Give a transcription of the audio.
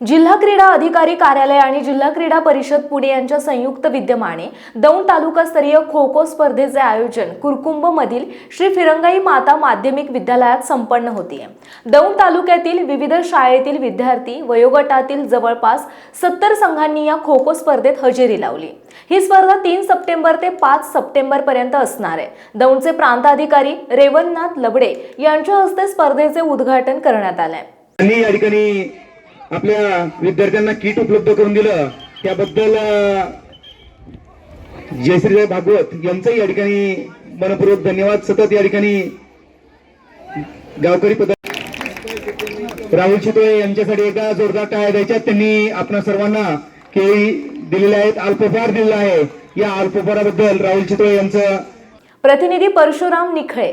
जिल्हा क्रीडा अधिकारी कार्यालय आणि जिल्हा क्रीडा परिषद पुणे यांच्या संयुक्त विद्यमाने दौंड तालुकास्तरीय खो खो स्पर्धेचे आयोजन कुरकुंब मधील श्री फिरंगाई माता माध्यमिक विद्यालयात संपन्न होते. दौंड तालुक्यातील विविध शाळेतील विद्यार्थी वयोगटातील जवळपास सत्तर संघांनी या खो खो स्पर्धेत हजेरी लावली. ही स्पर्धा तीन सप्टेंबर ते पाच सप्टेंबर पर्यंत असणार आहे. दौंडचे प्रांताधिकारी रेवणनाथ लबडे यांच्या हस्ते स्पर्धेचे उद्घाटन करण्यात आलंय. या ठिकाणी आपल्या विद्यार्थ्यांना किट उपलब्ध करून दिलं. त्याबद्दल जयश्रीराय भागवत यांचंही या ठिकाणी मनपूर्वक धन्यवाद. सतत या ठिकाणी गावकरी पद राहुल शितोळे यांच्यासाठी एका जोरदार टाळ्या द्यायच्या. त्यांनी आपणा सर्वांना केळी दिलेल्या आहेत. अल्पफार दिलेला आहे. या अल्पफाराबद्दल राहुल चितळे यांचं प्रतिनिधी परशुराम निखळे.